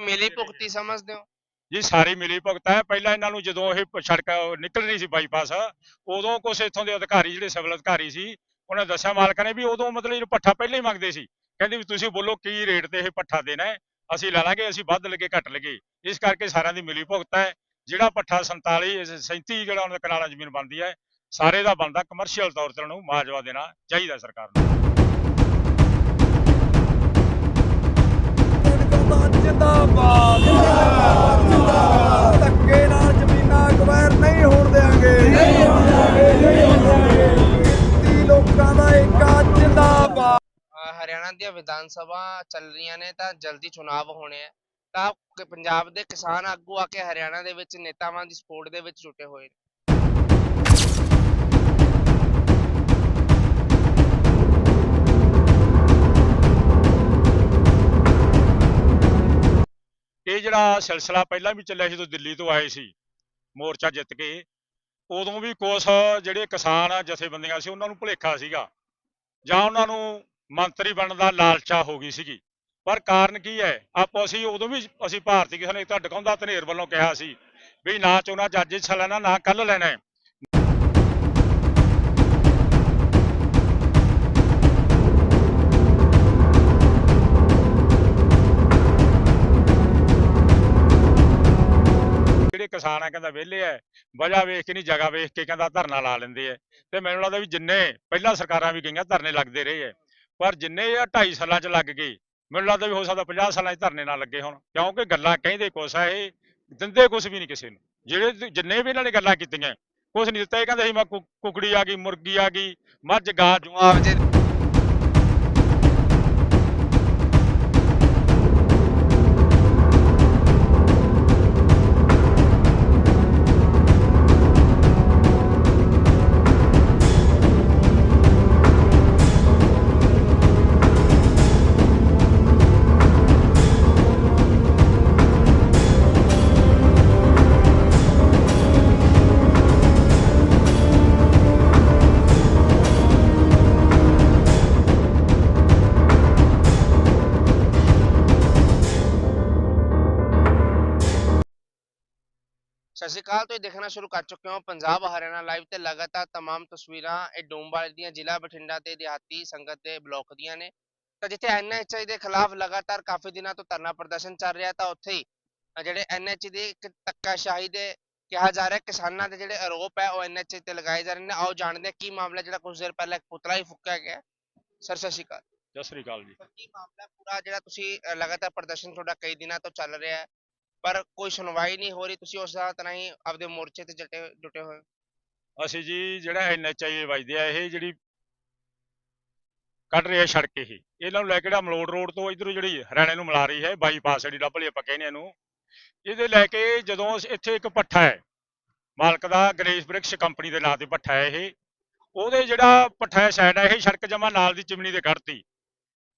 ਮਿਲੀ ਭੁਗਤੀ ਸਮਝਦੇ ਹੋ? ਜੀ ਸਾਰੀ ਮਿਲੀ ਭੁਗਤ ਹੈ। ਪਹਿਲਾਂ ਇਹਨਾਂ ਨੂੰ ਜਦੋਂ ਇਹ ਸੜਕ ਨਿਕਲ ਰਹੀ ਸੀ ਬਾਈਪਾਸ ਉਦੋਂ ਕੁਛ ਇੱਥੋਂ ਦੇ ਅਧਿਕਾਰੀ ਜਿਹੜੇ ਸਿਵਲ ਅਧਿਕਾਰੀ ਸੀ ਉਹਨਾਂ ਦੱਸਿਆ ਮਾਲਕਾਂ ਨੇ ਵੀ ਉਦੋਂ ਮਤਲਬ ਇਹ ਪੱਠਾ ਪਹਿਲਾਂ ਹੀ ਮੰਗਦੇ ਸੀ। ਕਹਿੰਦੇ ਵੀ ਤੁਸੀਂ ਬੋਲੋ ਕੀ ਰੇਟ ਤੇ ਇਹ ਪੱਠਾ ਦੇਣਾ ਹੈ? ਅਸੀਂ ਲੈ ਲਾਂਗੇ ਅਸੀਂ ਵੱਧ ਲਗੇ ਘੱਟ ਲਗੇ। ਇਸ ਕਰਕੇ ਸਾਰਿਆਂ ਦੀ ਮਿਲੀ ਭੁਗਤ ਹੈ। ਜਿਹੜਾ ਪੱਠਾ 47 ਇਸ 37 ਜਿਹੜਾ ਉਹਨਾਂ ਦੇ ਕਨਾਲਾਂ ਜ਼ਮੀਨ ਬਣਦੀ ਹੈ ਸਾਰੇ ਦਾ ਬਣਦਾ ਕਮਰਸ਼ੀਅਲ ਤੌਰ ਤੇ ਉਹਨਾਂ ਮੁਆਵਜ਼ਾ ਦੇਣਾ ਚਾਹੀਦਾ ਸਰਕਾਰ ਨੂੰ। ਜਿੰਦਾਬਾਦ। ਜਿੰਦਾਬਾਦ ਜਿੰਦਾਬਾਦ ਧੱਕੇ ਨਾਲ ਜ਼ਮੀਨਾਂ ਅਕਵਾਇਰ ਨਹੀਂ ਹੋਣ ਦੇਾਂਗੇ ਨਹੀਂ ਹੋਣ ਦੇਾਂਗੇ ਨਹੀਂ ਹੋਣ ਦੇਾਂਗੇ ਲੋਕਾਂ ਦਾ ਏਕਾ ਜਿੰਦਾਬਾਦ। ਹਰਿਆਣਾ ਦੀਆਂ ਵਿਧਾਨ ਸਭਾ ਚੱਲ ਰਹੀਆਂ ਨੇ ਤਾਂ ਜਲਦੀ ਚੁਣਾਵ ਹੋਣੇ ਆ। ਤਾਂ ਪੰਜਾਬ ਦੇ ਕਿਸਾਨ ਆਗੂ ਆ ਕੇ ਹਰਿਆਣਾ ਦੇ ਵਿੱਚ ਨੇਤਾਵਾਂ ਦੀ ਸਪੋਰਟ ਦੇ ਵਿੱਚ ਜੁਟੇ ਹੋਏ ਨੇ। ਇਹ ਜਿਹੜਾ ਸਿਲਸਿਲਾ ਪਹਿਲਾਂ ਵੀ ਚੱਲਿਆ ਸੀ ਜਦੋਂ ਦਿੱਲੀ ਤੋਂ ਆਏ ਸੀ, ਮੋਰਚਾ ਜਿੱਤ ਕੇ, ਉਦੋਂ ਵੀ ਕੁਛ ਜਿਹੜੇ ਕਿਸਾਨ ਜਥੇਬੰਦੀਆਂ ਸੀ, ਉਹਨਾਂ ਨੂੰ ਭੁਲੇਖਾ ਸੀਗਾ। ਜਾਂ ਉਹਨਾਂ ਨੂੰ ਮੰਤਰੀ ਬਣਨ ਦਾ ਲਾਲਚਾ ਹੋ ਗਈ ਸੀਗੀ। ਪਰ ਕਾਰਨ ਕੀ ਹੈ? ਆਪੋ ਅਸੀਂ ਉਦੋਂ ਵੀ ਅਸੀਂ ਭਾਰਤੀ ਕਿਸਾਨ ਏਕਤਾ ਡਕਾਉਂਦਾ ਧਨੇਰ ਵੱਲੋਂ ਕਿਹਾ ਸੀ ਵੀ ਨਾ ਚੋਣਾ ਜੱਜ ਹਿੱਸਾ ਲੈਣਾ ਨਾ ਕੱਲ ਲੈਣਾ ਕਿਸਾਨ ਆ, ਕਹਿੰਦਾ ਵਿਹਲੇ ਐ, ਵਜ੍ਹਾ ਵੇਖ ਕੇ ਨਹੀਂ, ਜਗ੍ਹਾ ਵੇਖ ਕੇ ਕਹਿੰਦਾ ਧਰਨਾ ਲਾ ਲੈਂਦੇ ਐ। ਤੇ ਮੈਨੂੰ ਲੱਗਦਾ ਵੀ ਜਿੰਨੇ ਪਹਿਲਾਂ ਸਰਕਾਰਾਂ ਵੀ ਗਈਆਂ ਧਰਨੇ ਲੱਗਦੇ ਰਹੇ ਐ, ਪਰ ਜਿੰਨੇ ਇਹ 2.5 ਸਾਲਾਂ ਚ ਲੱਗ ਗਏ, ਮੈਨੂੰ ਲੱਗਦਾ ਵੀ ਹੋ ਸਕਦਾ 50 ਸਾਲਾਂ ਚ ਧਰਨੇ ਨਾ ਲੱਗੇ ਹੋਣ, ਕਿਉਂਕਿ ਗੱਲਾਂ ਕਹਿੰਦੇ ਕੁਛ ਆ, ਇਹ ਦਿੰਦੇ ਕੁਛ ਵੀ ਨਹੀਂ ਕਿਸੇ ਨੂੰ। ਜਿਹੜੇ ਜਿੰਨੇ ਵੀ ਇਹਨਾਂ ਨੇ ਗੱਲਾਂ ਕੀਤੀਆਂ, ਕੁਛ ਨਹੀਂ ਦਿੱਤਾ, ਇਹ ਕਹਿੰਦੇ ਸੀ ਮੈਂ ਕੁ- ਕੁਕੜੀ ਆ ਗਈ, ਮੁਰਗੀ ਆ ਗਈ, ਮੱਝ, ਗਾਂ, ਜੂਆਂ ਮੁਆਵਜ਼ੇ ਸਤਿ ਸ਼੍ਰੀ ਅਕਾਲ ਤੁਸੀਂ ਦੇਖਣਾ ਸ਼ੁਰੂ ਕਰ ਚੁੱਕੇ ਹੋ ਪੰਜਾਬ ਹਰਿਆਣਾ ਲਾਈਵ ਤੇ ਲਗਾਤਾਰ तमाम ਤਸਵੀਰਾਂ ਇਹ ਡੋਂਬਾਲ ਦੀਆਂ ਜ਼ਿਲ੍ਹਾ ਬਠਿੰਡਾ ਤੇ ਦਿਹਾਤੀ ਸੰਗਤ ਦੇ ਬਲਾਕ ਦੀਆਂ ਨੇ ਤਾਂ ਜਿੱਥੇ ਐਨਐਚਆਈ ਦੇ ਖਿਲਾਫ ਲਗਾਤਾਰ ਕਾਫੀ ਦਿਨਾਂ ਤੋਂ ਧਰਨਾ ਪ੍ਰਦਰਸ਼ਨ ਚੱਲ ਰਿਹਾ ਤਾਂ ਉੱਥੇ ਹੀ ਅਹ ਜਿਹੜੇ ਐਨਐਚ ਦੀ ਇੱਕ ਧੱਕਾਸ਼ਾਹੀ ਦੇ ਕਿਹਾ ਜਾ ਰਿਹਾ ਕਿਸਾਨਾਂ ਦੇ ਜਿਹੜੇ ਆਰੋਪ ਹੈ ਉਹ ਐਨਐਚਆਈ ਤੇ ਲਗਾਏ ਜਾ ਰਹੇ ਨੇ ਆਓ ਜਾਣਦੇ ਹਾਂ ਕੀ ਮਾਮਲਾ ਜਿਹੜਾ ਕੁਝ ਦੇਰ ਪਹਿਲਾਂ ਇੱਕ ਪੁਤਲਾ ਹੀ ਫੁੱਕਿਆ ਗਿਆ ਸਰ ਸਤਿ ਸ਼੍ਰੀ ਅਕਾਲ ਸਤਿ ਸ੍ਰੀ ਅਕਾਲ ਜੀ ਸਰ ਕੀ ਮਾਮਲਾ ਹੈ ਪੂਰਾ ਜਿਹੜਾ ਤੁਸੀਂ ਅਹ, ਲਗਾਤਾਰ ਪ੍ਰਦਰਸ਼ਨ ਤੁਹਾਡਾ ਕਈ ਦਿਨਾਂ ਤੋਂ ਚੱਲ ਰਿਹਾ ਹੈ ਪਰ ਕੋਈ ਸੁਣਵਾਈ ਨਹੀਂ ਹੋ ਰਹੀ, ਤੁਸੀਂ ਉਸ ਦਾ ਤਰ੍ਹਾਂ ਹੀ ਆਪਦੇ ਮੋਰਚੇ ਤੇ ਜਟੇ, ਜੁਟੇ ਹੋਏ ਹੋ। ਅਸੀਂ ਜੀ ਜਿਹੜਾ ਐਨਐਚਆਈ ਵੱਜਦੇ ਆ, ਇਹ ਜਿਹੜੀ ਕੱਢ ਰਿਹਾ ਸੜਕ ਇਹ, ਇਹਨਾਂ ਨੂੰ ਲੈ ਕੇ ਜਿਹੜਾ ਮਲੋੜ ਰੋਡ ਤੋਂ ਇਧਰੋਂ ਜਿਹੜੀ ਹਰਿਆਣੇ ਨੂੰ ਮਿਲਾ ਰਹੀ ਹੈ, ਬਾਈਪਾਸ ਜਿਹੜੀ ਡੱਬਲੀ ਆਪਾਂ ਕਹਿੰਦੇ ਇਹਨੂੰ, ਇਹਦੇ ਲੈ ਕੇ ਜਦੋਂ ਅਸ- ਇੱਥੇ ਇੱਕ ਪੱਠਾ ਹੈ, ਮਾਲਕ ਦਾ ਗਣੇਸ਼ ਬ੍ਰਿਕਸ ਕੰਪਨੀ ਦੇ ਨਾਂ ਤੇ ਪੱਠਾ ਹੈ ਇਹ, ਉਹਦੇ ਜਿਹੜਾ ਪੱਠਾ ਸਾਈਡ ਹੈ ਇਹ ਸੜਕ ਜਮਾ ਨਾਲ ਦੀ ਚਿਮਨੀ ਦੇ ਕੱਢਤੀ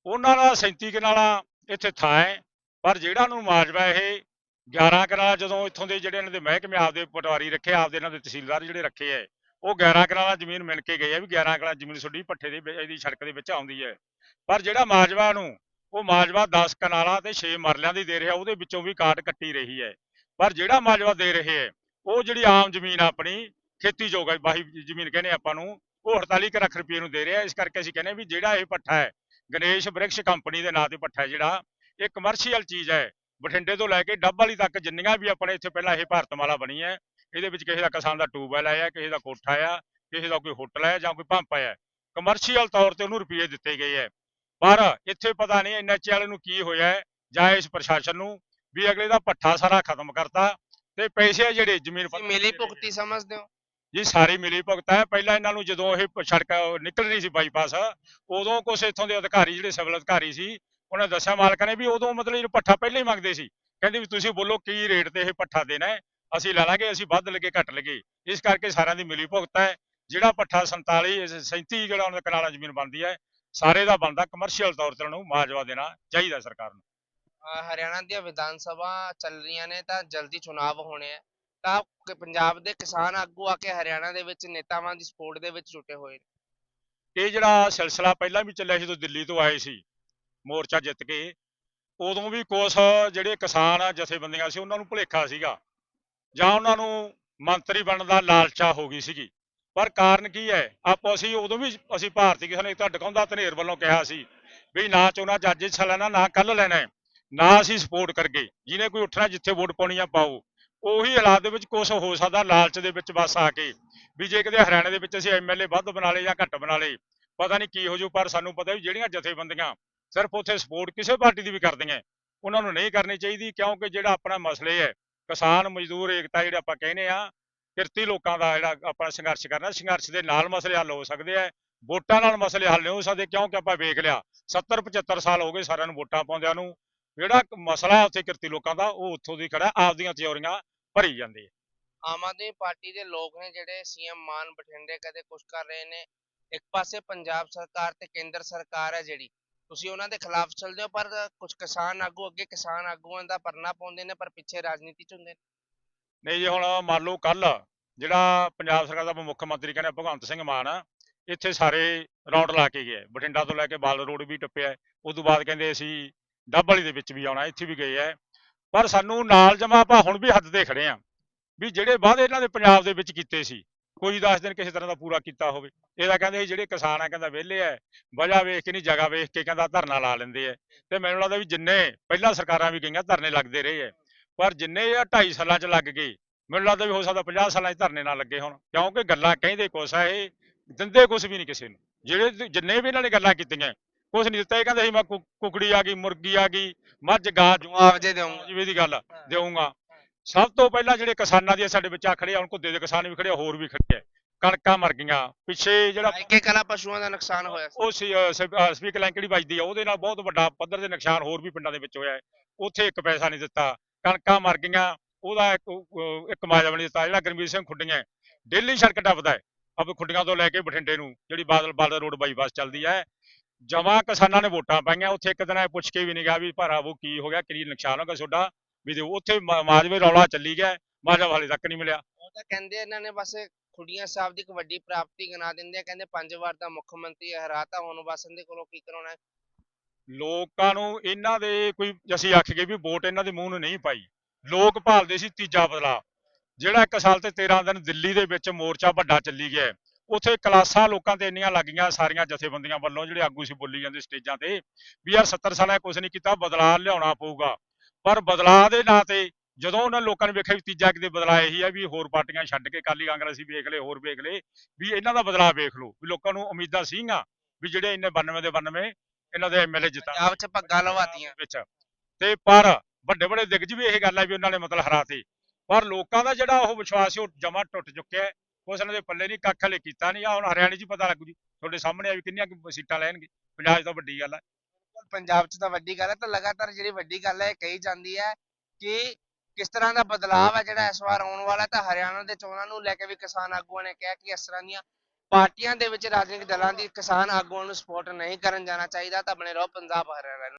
ਉਹਨਾਂ ਦਾ 37 ਕਨਾਲਾ ਇੱਥੇ ਥਾਂ ਹੈ, ਪਰ ਜਿਹੜਾ ਨੂੰ ਮਾਜਵਾ ਇਹ 11 ਕਨਾਲਾ ਜਦੋਂ ਇੱਥੋਂ ਦੇ ਜਿਹੜੇ ਇਹਨਾਂ ਦੇ ਮਹਿਕਮੇ ਆਪਦੇ ਪਟਵਾਰੀ ਰੱਖੇ, ਆਪਦੇ ਇਹਨਾਂ ਦੇ ਤਹਿਸੀਲਦਾਰ ਜਿਹੜੇ ਰੱਖੇ ਹੈ ਉਹ 11 ਕਨਾਲਾ ਜ਼ਮੀਨ ਮਿਲ ਕੇ ਗਏ ਆ ਵੀ 11 ਕਨਾਲਾ ਜ਼ਮੀਨ ਤੁਹਾਡੀ ਪੱਠੇ ਦੇ ਵਿੱਚ- ਇਹਦੀ ਸੜਕ ਦੇ ਵਿੱਚ ਆਉਂਦੀ ਹੈ ਪਰ ਜਿਹੜਾ ਮਾਜਵਾ ਨੂੰ, ਉਹ ਮਾਜਵਾ 10 ਕਨਾਲਾਂ ਤੇ 6 ਮਰਲਿਆਂ ਦੀ ਦੇ ਰਿਹਾ, ਉਹਦੇ ਵਿੱਚੋਂ ਵੀ ਕਾਟ ਕੱਟੀ ਰਹੀ ਹੈ ਪਰ ਜਿਹੜਾ ਮਾਜਵਾ ਦੇ ਰਹੇ ਹੈ ਉਹ ਜਿਹੜੀ ਆਮ ਜ਼ਮੀਨ ਆ ਆਪਣੀ, ਖੇਤੀਯੋਗ ਹੈ ਬਾਹੀ ਜ਼ਮੀਨ ਕਹਿੰਦੇ ਆਪਾਂ ਨੂੰ, ਉਹ 48 ਕੁ ਲੱਖ ਰੁਪਏ ਨੂੰ ਦੇ ਰਿਹਾ, ਇਸ ਕਰਕੇ ਅਸੀਂ ਕਹਿੰਦੇ ਹਾਂ ਵੀ ਜਿਹੜਾ ਇਹ ਪੱਠਾ ਹੈ ਗਣੇਸ਼ ਬ੍ਰਿਕਸ ਕੰਪਨੀ ਦੇ ਨਾਂ ਤੇ ਪੱਠਾ ਹੈ ਜਿਹੜਾ, ਇਹ ਕਮਰਸ਼ੀਅਲ ਚੀਜ਼ ਹੈ ਬਠਿੰਡੇ ਤੋਂ ਲੈ ਕੇ ਡੱਬ ਵਾਲੀ ਤੱਕ ਜਿੰਨੀਆਂ ਵੀ ਆਪਣੇ ਇੱਥੇ ਪਹਿਲਾਂ ਇਹ ਭਾਰਤਮਾਲਾ ਬਣੀ ਹੈ ਇਹਦੇ ਵਿੱਚ ਕਿਸੇ ਦਾ ਕਿਸਾਨ ਦਾ ਟਿਊਬਵੈਲ ਆਇਆ ਕਿਸੇ ਦਾ ਕੋਠਾ ਆ ਕਿਸੇ ਦਾ ਕੋਈ ਹੋਟਲ ਹੈ ਜਾਂ ਕੋਈ ਪੰਪ ਹੈ। ਕਮਰਸ਼ੀਅਲ ਤੌਰ ਤੇ ਉਹਨੂੰ ਰੁਪਏ ਦਿੱਤੇ ਗਏ ਹੈ। ਪਰ ਇੱਥੇ ਪਤਾ ਨਹੀਂ ਐਨਐਚ ਵਾਲੇ ਨੂੰ ਕੀ ਹੋਇਆ ਹੈ ਜਾਂ ਇਸ ਪ੍ਰਸ਼ਾਸਨ ਨੂੰ ਵੀ ਅਗਲੇ ਦਾ ਪੱਠਾ ਸਾਰਾ ਖਤਮ ਕਰਤਾ ਤੇ ਪੈਸੇ ਆ ਜਿਹੜੇ ਜ਼ਮੀਨ ਪੱਧਰ ਮਿਲੀ ਭੁਗਤੀ ਸਮਝਦੇ ਹੋ? ਜੀ ਸਾਰੀ ਮਿਲੀ ਭੁਗਤ ਹੈ। ਪਹਿਲਾਂ ਇਹਨਾਂ ਨੂੰ ਜਦੋਂ ਇਹ ਸੜਕ ਨਿਕਲ ਰਹੀ ਸੀ ਬਾਈਪਾਸ ਉਦੋਂ ਕੁਛ ਇੱਥੋਂ ਦੇ ਅਧਿਕਾਰੀ ਜਿਹੜੇ ਸਿਵਲ ਅਧਿਕਾਰੀ ਸੀ ਉਹਨਾਂ ਦੱਸਿਆ ਮਾਲਕਾਂ ਨੇ ਵੀ ਉਦੋਂ ਮਤਲਬ ਇਹ ਪੱਠਾ ਪਹਿਲਾਂ ਹੀ ਮੰਗਦੇ ਸੀ। ਕਹਿੰਦੇ ਵੀ ਤੁਸੀਂ ਬੋਲੋ ਕੀ ਰੇਟ ਤੇ ਇਹ ਪੱਠਾ ਦੇਣਾ ਹੈ। ਅਸੀਂ ਲੈ ਲਾਂਗੇ ਅਸੀਂ ਵੱਧ ਲਗੇ ਘੱਟ ਲਗੇ। ਇਸ ਕਰਕੇ ਸਾਰਿਆਂ ਦੀ ਮਿਲੀ ਭੁਗਤ ਹੈ। ਜਿਹੜਾ ਪੱਠਾ 47 ਇਸ 37 ਜਿਹੜਾ ਉਹਨਾਂ ਦੇ ਕਨਾਲਾਂ ਜ਼ਮੀਨ ਬਣਦੀ ਹੈ ਸਾਰੇ ਦਾ ਬਣਦਾ ਕਮਰਸ਼ੀਅਲ ਤੌਰ ਤੇ ਉਹਨਾਂ ਨੂੰ ਮੁਆਵਜ਼ਾ ਦੇਣਾ ਚਾਹੀਦਾ ਸਰਕਾਰ ਨੂੰ। ਹਰਿਆਣਾ ਦੀਆਂ ਵਿਧਾਨ ਸਭਾ ਚੱਲ ਰਹੀਆਂ ਨੇ ਤਾਂ ਜਲਦੀ ਚੁਣਾਵ ਹੋਣੇ ਆ। ਤਾਂ ਕ- ਪੰਜਾਬ ਦੇ ਕਿਸਾਨ ਆਗੂ ਆ ਕੇ ਹਰਿਆਣਾ ਦੇ ਵਿੱਚ ਨੇਤਾਵਾਂ ਦੀ ਸਪੋਰਟ ਦੇ ਵਿੱਚ ਜੁਟੇ ਹੋਏ ਨੇ। ਇਹ ਜਿਹੜਾ ਸਿਲਸਿਲਾ ਪਹਿਲਾਂ ਵੀ ਚੱਲਿਆ ਸੀ ਜਦੋਂ ਦਿੱਲੀ ਤੋਂ ਆਏ ਸੀ ਮੋਰਚਾ ਜਿੱਤ ਕੇ ਉਦੋਂ ਵੀ ਕੁਛ ਜਿਹੜੇ ਕਿਸਾਨ ਜਥੇਬੰਦੀਆਂ ਸੀ, ਉਹਨਾਂ ਨੂੰ ਭੁਲੇਖਾ ਸੀਗਾ। ਜਾਂ ਉਹਨਾਂ ਨੂੰ ਮੰਤਰੀ ਬਣਨ ਦਾ ਲਾਲਚਾ ਹੋ ਗਈ ਸੀਗੀ। ਪਰ ਕਾਰਨ ਕੀ ਹੈ? ਆਪੋ ਅਸੀਂ ਉਦੋਂ ਵੀ ਅਸੀਂ ਭਾਰਤੀ ਕਿਸਾਨ ਏਕਤਾ ਡਕਾਉਂਦਾ ਧਨੇਰ ਵੱਲੋਂ ਕਿਹਾ ਸੀ ਵੀ ਨਾ ਚੋਣਾ ਜੱਜ ਹਿੱਸਾ ਲੈਣਾ, ਨਾ ਕੱਲ ਲੈਣਾ ਨਾ ਅਸੀਂ ਸਪੋਰਟ ਕਰਗੇ ਜਿਹਨੇ ਕੋਈ ਉੱਠਣਾ ਜਿੱਥੇ ਵੋਟ ਪਾਉਣੀ ਆ, ਪਾਓ। ਉਹੀ ਹਾਲਾਤ ਦੇ ਵਿੱਚ ਕੁਝ ਹੋ ਸਕਦਾ, ਲਾਲਚ ਦੇ ਵਿੱਚ ਬਸ ਆ ਕੇ। ਵੀ ਜੇ ਕਿਤੇ ਹਰਿਆਣੇ ਦੇ ਵਿੱਚ ਅਸੀਂ ਐਮਐਲਏ ਵੱਧ ਬਣਾ ਲਏ ਜਾਂ ਘੱਟ ਬਣਾ ਲਏ, ਪਤਾ ਨਹੀਂ ਕੀ ਹੋ ਜੂ ਪਰ ਸਾਨੂੰ ਪਤਾ ਵੀ ਜਿਹੜੀਆਂ ਜਥੇਬੰਦੀਆਂ ਸਿਰਫ ਉੱਥੇ ਸਪੋਰਟ ਕਿਸੇ ਪਾਰਟੀ ਦੀ ਵੀ ਕਰਦੀਆਂ। ਉਹਨਾਂ ਨੂੰ ਨਹੀਂ ਕਰਨੀ ਚਾਹੀਦੀ, ਕਿਉਂਕਿ ਜਿਹੜਾ ਆਪਣਾ ਮਸਲੇ ਹੈ, ਕਿਸਾਨ, ਮਜ਼ਦੂਰ, ਏਕਤਾ ਜਿਹੜੇ ਆਪਾਂ ਕਹਿੰਦੇ ਆ ਕਿਰਤੀ ਲੋਕਾਂ ਦਾ ਜਿਹੜਾ ਆਪਾਂ ਸੰਘਰਸ਼ ਕਰਨਾ, ਸੰਘਰਸ਼ ਦੇ ਨਾਲ ਮਸਲੇ ਹੱਲ ਹੋ ਸਕਦੇ ਆ, ਵੋਟਾਂ ਨਾਲ ਮਸਲੇ ਹੱਲ ਨਹੀਂ ਹੋ ਸਕਦੇ, ਕਿਉਂਕਿ ਆਪਾਂ ਵੇਖ ਲਿਆ 70 75 ਸਾਲ ਹੋ ਗਏ ਸਾਰਿਆਂ ਨੂੰ ਵੋਟਾਂ ਪਾਉਂਦਿਆਂ ਨੂੰ, ਜਿਹੜਾ ਮਸਲਾ ਉੱਥੇ ਕਿਰਤੀ ਲੋਕਾਂ ਦਾ, ਉਹ ਉੱਥੋਂ ਦੀ ਖੜਾ, ਆਪਦੀਆਂ ਤਿਉਰੀਆਂ ਭਰੀ ਜਾਂਦੀ ਹੈ। ਆਮ ਆਦਮੀ ਪਾਰਟੀ ਦੇ ਲੋਕ ਨੇ ਜਿਹੜੇ ਸੀਐਮ ਮਾਨ ਬਠਿੰਡੇ ਕਦੇ ਕੁਝ ਕਰ ਰਹੇ ਨੇ, ਇੱਕ ਪਾਸੇ ਪੰਜਾਬ ਸਰਕਾਰ ਤੇ ਕੇਂਦਰ ਸਰਕਾਰ ਹੈ ਜਿਹੜੀ ਤੁਸੀਂ ਉਹਨਾਂ ਦੇ ਖਿਲਾਫ ਚੱਲਦੇ ਹੋ, ਪਰ ਕੁਝ ਕਿਸਾਨ ਆਗੂ ਅੱਗੇ ਕਿਸਾਨ ਆਗੂਆਂ ਦਾ ਪਰਨਾ ਪਾਉਂਦੇ ਨੇ, ਪਰ ਪਿੱਛੇ ਰਾਜਨੀਤੀ ਚ ਹੁੰਦੇ ਨੇ। ਨਹੀਂ ਜੀ, ਹੁਣ ਮੰਨ ਲਓ ਕੱਲ ਜਿਹੜਾ ਪੰਜਾਬ ਸਰਕਾਰ ਦਾ ਮੁੱਖ ਮੰਤਰੀ ਕਹਿੰਦੇ ਭਗਵੰਤ ਸਿੰਘ ਮਾਨ, ਇੱਥੇ ਸਾਰੇ ਰੌਂਡ ਲਾ ਕੇ ਗਏ ਬਠਿੰਡਾ ਤੋਂ ਲੈ ਕੇ ਬਾਲ ਰੋਡ ਵੀ ਟੱਪਿਆ ਉਸ ਤੋਂ ਬਾਅਦ ਕਹਿੰਦੇ ਅਸੀਂ ਡੱਬ ਵਾਲੀ ਦੇ ਵਿੱਚ ਵੀ ਆਉਣਾ, ਇੱਥੇ ਵੀ ਗਏ ਆ। ਪਰ ਸਾਨੂੰ ਨਾਲ ਜਮਾ ਆਪਾਂ ਹੁਣ ਵੀ ਹੱਦ ਤੇ ਖੜੇ ਆ, ਵੀ ਜਿਹੜੇ ਵਾਅਦੇ ਇਹਨਾਂ ਦੇ ਪੰਜਾਬ ਦੇ ਵਿੱਚ ਕੀਤੇ ਸੀ ਕੋਈ 10 ਦਿਨ ਕਿਸੇ ਤਰ੍ਹਾਂ ਦਾ ਪੂਰਾ ਕੀਤਾ ਹੋਵੇ। ਇਹਦਾ ਕਹਿੰਦੇ ਸੀ ਜਿਹੜੇ ਕਿਸਾਨ ਆ ਕਹਿੰਦਾ ਵਿਹਲੇ ਆ ਵਜ੍ਹਾ ਵੇਖ ਕੇ ਨਹੀਂ ਜਗ੍ਹਾ ਵੇਖ ਕੇ ਕਹਿੰਦਾ ਧਰਨਾ ਲਾ ਲੈਂਦੇ ਆ। ਤੇ ਮੈਨੂੰ ਲੱਗਦਾ ਵੀ ਜਿੰਨੇ ਪਹਿਲਾਂ ਸਰਕਾਰਾਂ ਵੀ ਗਈਆਂ ਧਰਨੇ ਲੱਗਦੇ ਰਹੇ ਆ ਪਰ ਜਿੰਨੇ ਇਹ 2.5 ਸਾਲਾਂ ਚ ਲੱਗ ਗਏ ਮੈਨੂੰ ਲੱਗਦਾ ਵੀ ਹੋ ਸਕਦਾ 50 ਸਾਲਾਂ 'ਚ ਧਰਨੇ ਨਾ ਲੱਗੇ ਹੁਣ ਕਿਉਂਕਿ ਗੱਲਾਂ ਕਹਿੰਦੇ ਕੁਛ ਆ ਇਹ ਦਿੰਦੇ ਕੁਛ ਵੀ ਨਹੀਂ ਕਿਸੇ ਨੂੰ। ਜਿਹੜੇ ਜਿੰਨੇ ਵੀ ਇਹਨਾਂ ਨੇ ਗੱਲਾਂ ਕੀਤੀਆਂ ਕੁਛ ਨਹੀਂ ਦਿੱਤਾ ਇਹ ਕਹਿੰਦੇ ਸੀ ਮੈਂ ਕੁਕੜੀ ਆ ਗਈ ਮੁਰਗੀ ਆ ਗਈ ਮੱਝ ਗਾਂ ਜੂਆਂ ਜਿਵੇਂ ਦੀ ਗੱਲ ਦੇਵਾਂਗਾ ਸਭ ਤੋਂ ਪਹਿਲਾਂ ਜਿਹੜੇ ਕਿਸਾਨਾਂ ਦੀ ਸਾਡੇ ਵਿੱਚ ਆ ਖੜੇ ਆ ਹੁਣ ਘੁੱਦੇ ਦੇ ਕਿਸਾਨ ਵੀ ਖੜੇ ਆ ਹੋਰ ਵੀ ਖੜੇ ਆ। ਕਣਕਾਂ ਮਰ ਗਈਆਂ। ਪਿੱਛੇ ਜਿਹੜਾ ਇੱਕ ਇੱਕ ਕਲਾ ਪਸ਼ੂਆਂ ਦਾ ਨੁਕਸਾਨ ਹੋਇਆ ਸੀ। ਉਹ ਸਪੀਕ ਲਾਈਨ ਕਿਹੜੀ ਵੱਜਦੀ ਆ? ਉਹਦੇ ਨਾਲ ਬਹੁਤ ਵੱਡਾ ਪੱਧਰ ਦੇ ਨੁਕਸਾਨ ਹੋਰ ਵੀ ਪਿੰਡਾਂ ਦੇ ਵਿੱਚ ਹੋਇਆ। ਹੈ ਉੱਥੇ ਇੱਕ ਪੈਸਾ ਨਹੀਂ ਦਿੱਤਾ। ਕਣਕਾਂ ਮਰ ਗਈਆਂ। ਉਹਦਾ ਇੱਕ ਅਹ ਇੱਕ ਮਾਜਾ ਵੀ ਨਹੀਂ ਦਿੱਤਾ। ਜਿਹੜਾ ਗਰਮੀਤ ਸਿੰਘ ਖੁੱਡੀਆਂ ਡੇਲੀ ਸੜਕ ਟੱਪਦਾ ਹੈ। ਅਬ ਖੁੱਡੀਆਂ ਤੋਂ ਲੈ ਕੇ ਬਠਿੰਡੇ ਨੂੰ ਜਿਹੜੀ ਬਾਦਲ ਬਾਦਲ ਰੋਡ ਬਾਈਪਾਸ ਚੱਲਦੀ ਹੈ। ਜਮਾ ਕਿਸਾਨਾਂ ਨੇ ਵੋਟਾਂ ਪਾਈਆਂ। ਉੱਥੇ ਇੱਕ ਦਿਨ ਇਹ ਪੁੱਛ ਕੇ ਵੀ ਨਹੀਂ ਗਿਆ ਵੀ ਭਾਰਾ ਉਹ ਕੀ ਹੋ ਗਿਆ ਕਿੰਨੀ ਨੁਕਸਾਨ ਹੋ ਗਿਆ ਤੁਹਾਡਾ। ਵੀ ਦਿਓ। ਉੱਥੇ ਮਾ- ਮਾਜਵੇ ਰੌਲਾ ਚੱਲੀ ਗਿਆ ਮਾਜਾ ਹਾਲੇ ਤੱਕ ਨਹੀਂ ਮਿਲਿਆ ਉਹ ਤਾਂ ਕਹਿੰਦੇ ਇਹਨਾਂ ਨੇ ਬਸ ਖੁੱਡੀਆਂ ਸਾਹਿਬ ਦੀ ਇੱਕ ਵੱਡੀ ਪ੍ਰਾਪਤੀ ਗਿਣਾ ਦਿੰਦੇ ਆ ਕਹਿੰਦੇ ਪੰਜ ਵਾਰ ਦਾ ਮੁੱਖ ਮੰਤਰੀ ਹਰਾਤਾ ਹੁਣ ਬਸ ਇਹਦੇ ਕੋਲੋਂ ਕੀ ਕਰਾਉਣਾ ਹੈ? ਲੋਕਾਂ ਨੂੰ ਇਹਨਾਂ ਦੇ ਕੋਈ ਅਸੀਂ ਆਖ ਗਏ ਵੀ ਵੋਟ ਇਹਨਾਂ ਦੇ ਮੂੰਹ ਨੂੰ ਨਹੀਂ ਪਾਈ ਲੋਕ ਭਾਲਦੇ ਸੀ ਤੀਜਾ ਬਦਲਾ ਜਿਹੜਾ ਇੱਕ ਸਾਲ ਤੇ 13 ਦਿਨ ਦਿੱਲੀ ਦੇ ਵਿੱਚ ਮੋਰਚਾ ਵੱਡਾ ਚੱਲੀ ਗਿਆ ਹੈ। ਉੱਥੇ ਕਲਾਸਾਂ ਲੋਕਾਂ ਤੇ ਇੰਨੀਆਂ ਲੱਗੀਆਂ ਸਾਰੀਆਂ ਜਥੇਬੰਦੀਆਂ ਵੱਲੋਂ ਜਿਹੜੇ ਆਗੂ ਸੀ ਬੋਲੀ ਜਾਂਦੇ ਸਟੇਜਾਂ ਤੇ ਵੀ ਯਾਰ 70 ਸਾਲਾਂ ਕੁਝ ਨਹੀਂ ਕੀਤਾ ਬਦਲਾਅ ਲਿਆਉਣਾ ਪਊਗਾ ਪਰ ਬਦਲਾਅ ਦੇ ਨਾਂ ਤੇ ਜਦੋਂ ਉਹਨਾਂ ਲੋਕਾਂ ਨੇ ਵੇਖਿਆ ਵੀ ਤੀਜਾ ਕਿਤੇ ਬਦਲਾਅ ਇਹੀ ਹੈ ਵੀ ਹੋਰ ਪਾਰਟੀਆਂ ਛੱਡ ਕੇ ਕਾਲੀ ਕਾਂਗਰਸੀ ਵੇਖ ਲਏ ਹੋਰ ਵੇਖ ਲਏ ਵੀ ਇਹਨਾਂ ਦਾ ਬਦਲਾਅ ਵੇਖ ਲਓ ਵੀ ਲੋਕਾਂ ਨੂੰ ਉਮੀਦਾਂ ਸੀਗੀਆਂ ਵੀ ਜਿਹੜੇ ਇੰਨੇ 92 ਦੇ 92 ਇਹਨਾਂ ਦੇ ਐਮਐਲਏ ਜਿੱਤਾਂ ਪੰਜਾਬ 'ਚ ਭੱਗਾਂ ਲਵਾਤੀਆਂ। ਵਿੱਚ। ਤੇ ਪਰ ਵੱਡੇ ਵੱਡੇ ਦਿਗਜ ਵੀ ਇਹ ਗੱਲ ਹੈ ਵੀ ਉਹਨਾਂ ਨੇ ਮਤਲਬ ਹਰਾਤੇ ਪਰ ਲੋਕਾਂ ਦਾ ਜਿਹੜਾ ਉਹ ਵਿਸ਼ਵਾਸ ਉਹ ਜਮਾ ਟੁੱਟ ਚੁੱਕਿਆ ਕੁਛ ਇਹਨਾਂ ਦੇ ਪੱਲੇ ਨਹੀਂ ਕੱਖ ਹਲੇ ਕੀਤਾ ਨਹੀਂ। ਆ ਹੁਣ ਹਰਿਆਣੇ 'ਚ ਪਤਾ ਲੱਗੂ ਜੀ ਤੁਹਾਡੇ ਸਾਹਮਣੇ ਆ ਵੀ ਕਿੰਨੀਆਂ ਸੀਟਾਂ ਲੈਣਗੇ। ਪੰਜਾਬ 'ਚ ਤਾਂ ਵੱਡੀ ਗੱਲ ਹੈ ਪੰਜਾਬ 'ਚ ਤਾਂ ਵੱਡੀ ਗੱਲ ਹੈ, ਤਾਂ ਲਗਾਤਾਰ ਜਿਹੜੀ ਵੱਡੀ ਗੱਲ ਹੈ, ਇਹ ਕਹੀ ਜਾਂਦੀ ਹੈ ਕਿ ਕਿਸ ਤਰ੍ਹਾਂ ਦਾ ਬਦਲਾਅ ਹੈ ਜਿਹੜਾ ਇਸ ਵਾਰ ਆਉਣ ਵਾਲਾ ਤਾਂ ਹਰਿਆਣਾ ਦੇ ਚੋਣਾਂ ਨੂੰ ਲੈ ਕੇ ਵੀ ਕਿਸਾਨ ਆਗੂਆਂ ਨੇ ਕਿਹਾ ਕਿ ਇਸ ਤਰ੍ਹਾਂ ਦੀਆਂ ਪਾਰਟੀਆਂ ਦੇ ਵਿੱਚ ਰਾਜਨੀਤਿਕ ਦਲਾਂ ਦੀ ਕਿਸਾਨ ਆਗੂਆਂ ਨੂੰ ਸਪੋਰਟ ਨਹੀਂ ਕਰਨ ਜਾਣਾ ਚਾਹੀਦਾ, ਤਾਂ ਬਣੇ ਰਹੋ ਪੰਜਾਬ ਹਰਿਆਣਾ ਨਾਲ।